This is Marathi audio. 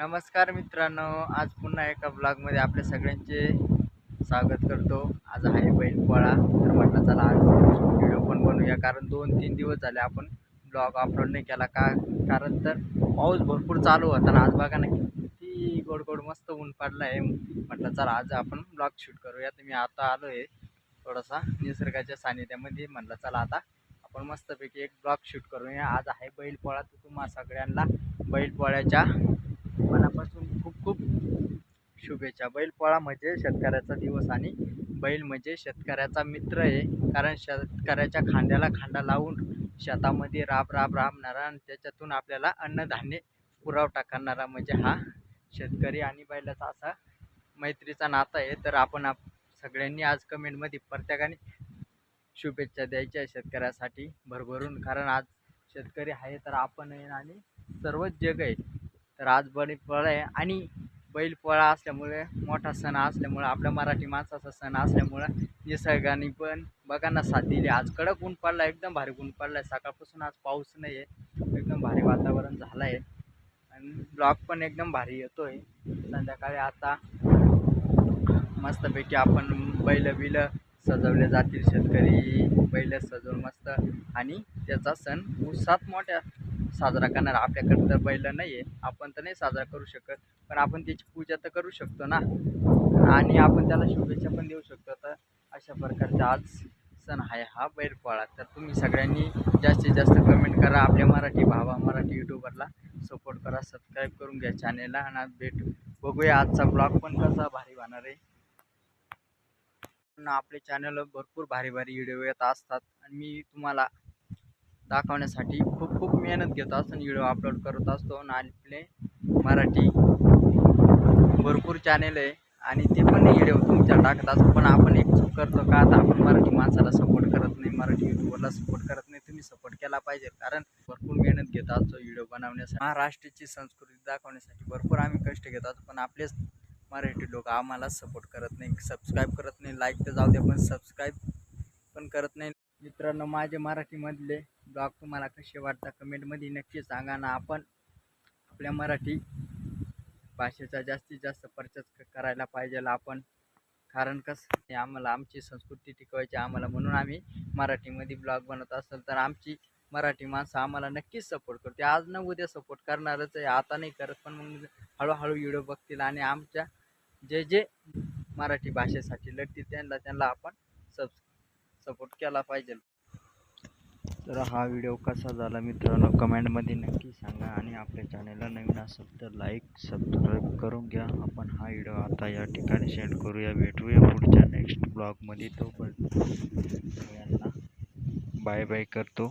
नमस्कार मित्रांनो आज पुन्हा एका ब्लॉगमध्ये आपल्या सगळ्यांचे स्वागत करतो. आज आहे बैलपोळा तर म्हटलं चला आज व्हिडिओ पण बनवूया. कारण दोन तीन दिवस झाले आपण ब्लॉग अपलोड नाही केला का? कारण तर पाऊस भरपूर चालू होता ना. आज बघा ना किती गोड गोड मस्त ऊन पडलं आहे म्हटलं चला आज आपण ब्लॉग शूट करूया. तर मी आता आलो आहे थोडासा निसर्गाच्या सानिध्यामध्ये. म्हटलं चला आता आपण मस्तपैकी एक ब्लॉग शूट करूया. आज आहे बैलपोळा. तर तुम्हा सगळ्यांना बैलपोळ्याच्या शुभेच्छा. बैलपोळा म्हणजे शेतकऱ्याचा दिवस आणि बैल म्हणजे शेतकऱ्याचा मित्र आहे. कारण शेतकऱ्याच्या खांद्याला खांदा लावून शेतामध्ये राब राब राबणारा आणि त्याच्यातून आपल्याला अन्नधान्य पुरवठा करणारा म्हणजे हा शेतकरी आणि बैलाचा असा मैत्रीचा नाता आहे. तर आपण आप सगळ्यांनी आज कमेंटमध्ये प्रत्येकाने शुभेच्छा द्यायच्या आहे शेतकऱ्यासाठी भरभरून. कारण आज शेतकरी आहे तर आपण आहे आणि सर्वच जग आहे. तर आज फळ आहे आणि बैलपोळा असल्यामुळे मोठा सण असल्यामुळं आपल्या मराठी माणसाचा सण असल्यामुळं निसर्गाने पण बघांना साथ दिली. आज कडक ऊन पडला एकदम भारी ऊन पडला आहे सकाळपासून आज पाऊस नाही आहे एकदम भारी वातावरण झालं आहे आणि ब्लॉक पण एकदम भारी येतो आहे संध्याकाळी आता मस्तपैकी आपण बैल बिल सजवले जातील शेतकरी बैल सजवून मस्त. आणि त्याचा सण उत्साहात मोठ्या साजरा करणार. आपल्याकडे तर बैल नाही आहे आपण तर नाही साजरा करू शकत. पण आपण त्याची पूजा तर करू शकतो ना. आणि आपण त्याला शुभेच्छा पण देऊ शकतो. तर अशा प्रकारचा आज सण आहे हा बैलपोळा. तर तुम्ही सगळ्यांनी जास्तीत जास्त कमेंट करा. आपल्या मराठी भावा मराठी यूट्यूबरला सपोर्ट करा. सबस्क्राईब करून घ्या चॅनेलला आणि आज भेट बघूया. आजचा ब्लॉग पण कसा भारी होणार आहे. पण चॅनल भरपूर भारी भारी व्हिडिओ येत असतात. आणि मी तुम्हाला दाखवण्यासाठी खूप खूप मेहनत घेत असतो आणि व्हिडिओ अपलोड करत असतो. आणि आपले मराठी भरपूर चॅनेल आहे आणि ते पण व्हिडिओ तुमच्या टाकत असतो. पण आपण एक चूक करतो का? आता आपण मराठी माणसाला सपोर्ट करत नाही मराठी यूट्यूबरला सपोर्ट करत नाही. तुम्ही सपोर्ट केला पाहिजे. कारण भरपूर मेहनत घेत असतो व्हिडिओ बनवण्यासाठी. महाराष्ट्राची संस्कृती दाखवण्यासाठी भरपूर आम्ही कष्ट घेत असतो. पण आपलेच मराठी लोक आम्हाला सपोर्ट करत नाही सबस्क्राईब करत नाही. लाईक तर जाऊ दे पण सबस्क्राईब पण करत नाही. मित्रांनो माझे मराठीमधले ब्लॉग तुम्हाला कसे वाटतात कमेंटमध्ये नक्की सांगा ना. आपण आपल्या मराठी भाषेचा जास्तीत जास्त प्रचार क- करायला पाहिजे आपण. कारण कसं आहे, आम्हाला आमची संस्कृती टिकवायची आम्हाला. म्हणून आम्ही मराठीमध्ये ब्लॉग बनवत असेल तर आमची मराठी माणसं आम्हाला नक्कीच सपोर्ट करते आज न उद्या सपोर्ट करणारच आहे. आता नाही करत पण मग हळूहळू व्हिडिओ बघतील आणि आमच्या जे जे मराठी भाषेसाठी लढतील त्यांना त्यांना आपण सब सपोर्ट केला पाहिजे. तर हा व्हिडिओ कसा झाला मित्रांनो? कमेंटमध्ये नक्की सांगा आणि आपल्या चॅनलला नवीन असेल तर लाईक सबस्क्राईब करून घ्या. आपण हा व्हिडिओ आता या ठिकाणी सेंड करूया. भेटूया पुढच्या नेक्स्ट ब्लॉगमध्ये तो पण बाय बाय करतो.